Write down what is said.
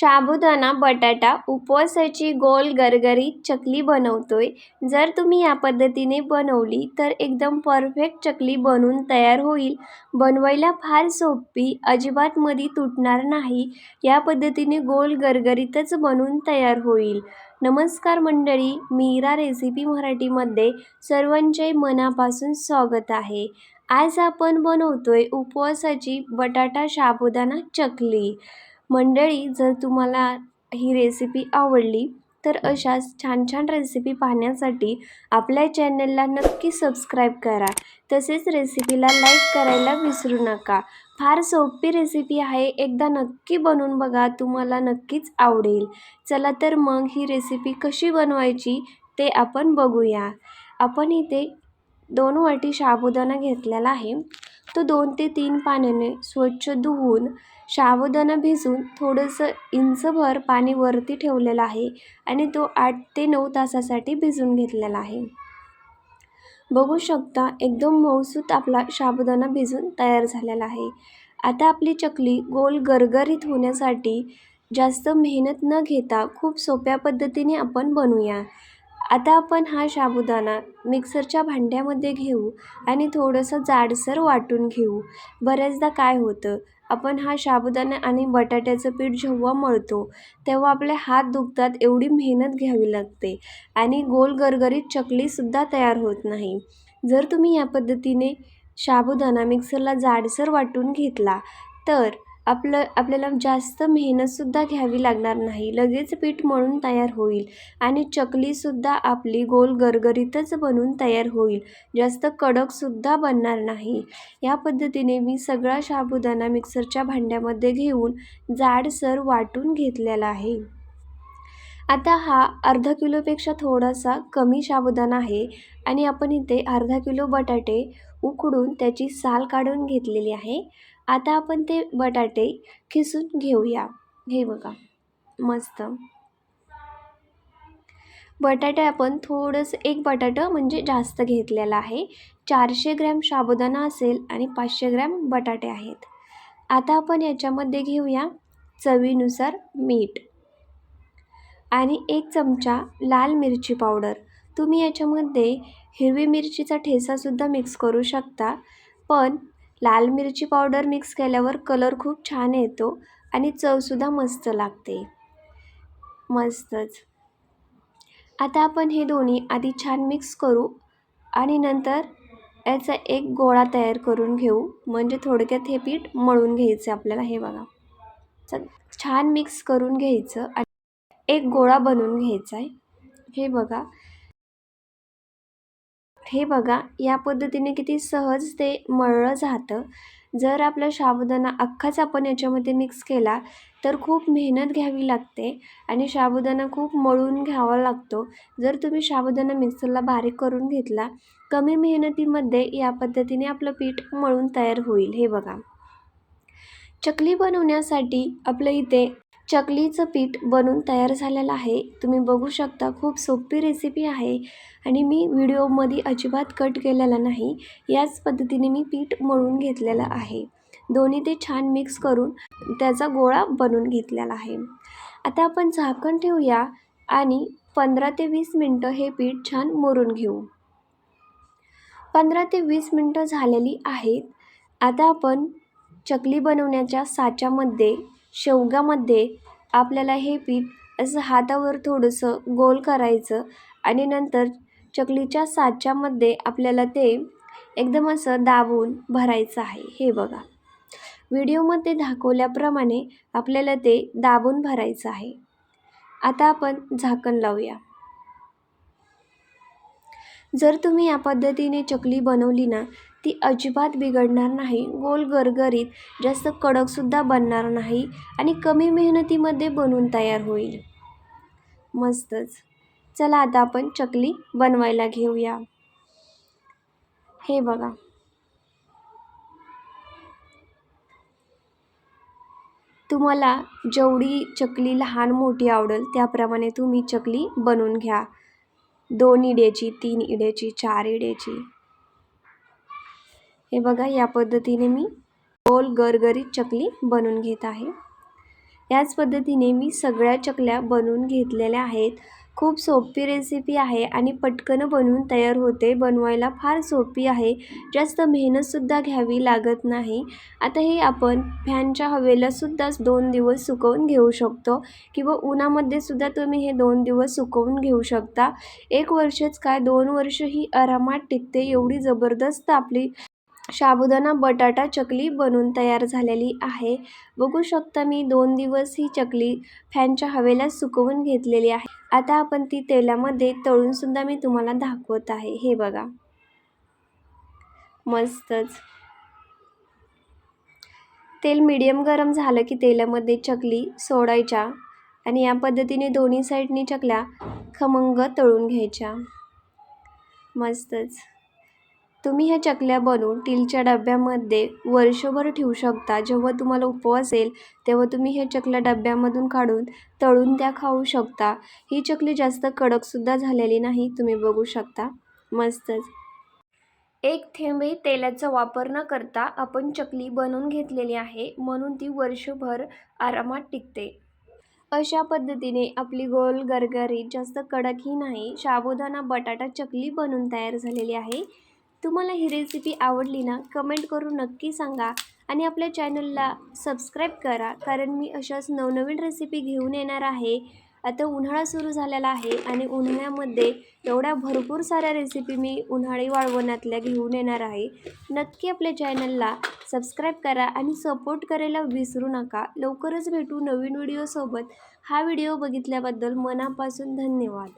साबुदाणा बटाटा उपवासाची गोल गरगरीत चकली बनवतोय. जर तुम्ही या पद्धतीने बनवली तर एकदम परफेक्ट चकली बनून तयार होईल. बनवायला फार सोपी अजिबात मधी तुटणार नाही. या पद्धतीने गोल गरगरीतच बनून तयार होईल. नमस्कार मंडळी मीरा रेसिपी मराठीमध्ये सर्वांचे मनापासून स्वागत आहे. आज आपण बनवतोय उपवासाची बटाटा साबुदाणा चकली. मंडळी जर तुम्हाला ही रेसिपी आवडली तर अशाच छान छान रेसिपी पाहण्यासाठी आपल्या चॅनलला नक्की सबस्क्राईब करा. तसेच रेसिपीला लाईक करायला विसरू नका. फार सोपी रेसिपी आहे. एकदा नक्की बनवून बघा तुम्हाला नक्कीच आवडेल. चला तर मग ही रेसिपी कशी बनवायची ते आपण बघूया. आपण इथे दोन वाटी साबुदाणा घेतलेला आहे. तो दोन ते तीन पाण्याने स्वच्छ धुवून साबुदाणा भिजून थोडंसं इंचभर पाणी वरती ठेवलेलं आहे आणि तो आठ ते नऊ तासासाठी भिजून घेतलेला आहे. बघू शकता एकदम मऊसूत आपला साबुदाणा भिजून तयार झालेला आहे. आता आपली चकली गोल गरगरीत होण्यासाठी जास्त मेहनत न घेता खूप सोप्या पद्धतीने आपण बनवूया. आता आपण हा साबुदाणा मिक्सरच्या भांड्यामध्ये घेऊ आणि थोडंसं जाडसर वाटून घेऊ. बऱ्याचदा काय होतं आपण हा साबुदाणा आणि बटाट्याचं पीठ जेव्हा मळतो तेव्हा आपले हात दुखतात एवढी मेहनत घ्यावी लागते आणि गोल गरगरीत चकलीसुद्धा तयार होत नाही. जर तुम्ही या पद्धतीने साबुदाणा मिक्सरला जाडसर वाटून घेतला तर आपलं आपल्याला जास्त मेहनतसुद्धा घ्यावी लागणार नाही. लगेच पीठ मळून तयार होईल आणि चकलीसुद्धा आपली गोल गरगरीतच बनून तयार होईल. जास्त कडकसुद्धा बनणार नाही. या पद्धतीने मी सगळा साबुदाणा मिक्सरच्या भांड्यामध्ये घेऊन जाडसर वाटून घेतलेला आहे. आता हा अर्धा किलोपेक्षा थोडासा कमी साबुदाणा आहे आणि आपण इथे अर्धा किलो बटाटे उकडून त्याची साल काढून घेतलेली आहे. आता आपण ते बटाटे खिसून घेऊया. हे बघा मस्त. बटाटे आपण थोडंसं एक बटाटं म्हणजे जास्त घेतलेला आहे. चारशे ग्रॅम साबुदाणा असेल आणि पाचशे ग्रॅम बटाटे आहेत. आता आपण याच्यामध्ये घेऊया चवीनुसार मीठ. आणि एक चमचा लाल मिरची पावडर. तुम्ही याच्यामध्ये हिरवी मिरचीचा ठेसासुद्धा मिक्स करू शकता. पण लाल मिरची पावडर मिक्स केल्यावर कलर खूप छान येतो आणि चवसुद्धा मस्त लागते. मस्तच. आता आपण हे दोन्ही आधी छान मिक्स करू आणि नंतर याचा एक गोळा तयार करून घेऊ. म्हणजे थोडक्यात हे पीठ मळून घ्यायचं आपल्याला. हे बघा. चल छान मिक्स करून घ्यायचं आणि एक गोळा बनवून घ्यायचा आहे. हे बघा. हे बघा या पद्धतीने किती सहज ते मळलं जातं. जर आपला साबुदाणा अख्खाच आपण याच्यामध्ये मिक्स केला तर खूप मेहनत घ्यावी लागते आणि साबुदाणा खूप मळून घ्यावा लागतो. जर तुम्ही साबुदाणा मिक्सरला बारीक करून घेतला कमी मेहनतीमध्ये या पद्धतीने आपलं पीठ मळून तयार होईल. हे बघा. चकली बनवण्यासाठी आपलं इथे चकलीचं पीठ बनून तयार झालेलं आहे. तुम्ही बघू शकता खूप सोपी रेसिपी आहे आणि मी व्हिडिओमध्ये अजिबात कट केलेला नाही. याच पद्धतीने मी पीठ मळून घेतलेलं आहे. दोन्ही ते छान मिक्स करून त्याचा गोळा बनवून घेतलेला आहे. आता आपण झाकण ठेवूया आणि पंधरा ते वीस मिनटं हे पीठ छान मोरून घेऊ. पंधरा ते वीस मिनटं झालेली आहेत. आता आपण चकली बनवण्याच्या साच्यामध्ये शेवगामध्ये आपल्याला हे पीठ असं हातावर थोडंसं गोल करायचं आणि नंतर चकलीच्या साच्यामध्ये आपल्याला ते एकदम असं दाबून भरायचं आहे. हे बघा. व्हिडिओमध्ये दाखवल्याप्रमाणे आपल्याला ते दाबून भरायचं आहे. आता आपण झाकण लावूया. जर तुम्ही या पद्धतीने चकली बनवली ना ती अजिबात बिघडणार नाही. गोल गरगरीत जास्त कडकसुद्धा बनणार नाही आणि कमी मेहनतीमध्ये बनवून तयार होईल. मस्तच. चला आता आपण चकली बनवायला घेऊया. हे बघा. तुम्हाला जेवढी चकली लहान मोठी आवडेल त्याप्रमाणे तुम्ही चकली बनवून घ्या. दोन इड्याची तीन इड्याची चार इड्याची. हे बघा या पद्धतीने मी गोल गरगरीत चकली बनवून घेत आहे. याच पद्धतीने मी सगळ्या चकल्या बनवून घेतलेल्या आहेत. खूप सोपी रेसिपी आहे आणि पटकन बनवून तयार होते. बनवायला फार सोपी आहे. जास्त मेहनतसुद्धा घ्यावी लागत नाही. आता हे आपण फॅनच्या हवेलासुद्धा दोन दिवस सुकवून घेऊ शकतो किंवा उन्हामध्ये सुद्धा तुम्ही हे दोन दिवस सुकवून घेऊ शकता. एक वर्षच काय दोन वर्ष ही आरामात टिकते. एवढी जबरदस्त आपली साबुदाणा बटाटा चकली बनून तयार झालेली आहे. बघू शकता मी दोन दिवस ही चकली फॅनच्या हवेला सुकवून घेतलेली आहे. आता आपण ती तेलामध्ये तळूनसुद्धा मी तुम्हाला दाखवत आहे. हे बघा. मस्तच. तेल मीडियम गरम झालं की तेलामध्ये चकली सोडायच्या आणि या पद्धतीने दोन्ही साईडनी चकल्या खमंग तळून घ्यायच्या. मस्तच. तुम्ही ह्या चकल्या बनवून टीलच्या डब्यामध्ये वर्षभर ठेवू शकता. जेव्हा तुम्हाला उपवास येईल तेव्हा तुम्ही ह्या चकल्या डब्यामधून काढून तळून त्या खाऊ शकता. ही चकली जास्त कडकसुद्धा झालेली नाही तुम्ही बघू शकता. मस्तच. एक थेंबही तेलाचा वापर न करता आपण चकली बनवून घेतलेली आहे म्हणून ती वर्षभर आरामात टिकते. अशा पद्धतीने आपली गोल गरगरीत जास्त कडकही नाही. साबुदाणा बटाटा चकली बनून तयार झालेली आहे. तुम्हाला ही रेसिपी आवडली ना कमेंट करून नक्की सांगा आणि आपल्या चॅनलला सबस्क्राईब करा कारण मी अशाच नवनवीन रेसिपी घेऊन येणार आहे. आता उन्हाळा सुरू झालेला आहे आणि उन्हाळ्यामध्ये एवढ्या भरपूर साऱ्या रेसिपी मी उन्हाळी वाळवणातल्या घेऊन येणार आहे. नक्की आपल्या चॅनलला सबस्क्राईब करा आणि सपोर्ट करायला विसरू नका. लवकरच भेटू नवीन व्हिडिओसोबत हा व्हिडिओ बघितल्याबद्दल मनापासून धन्यवाद.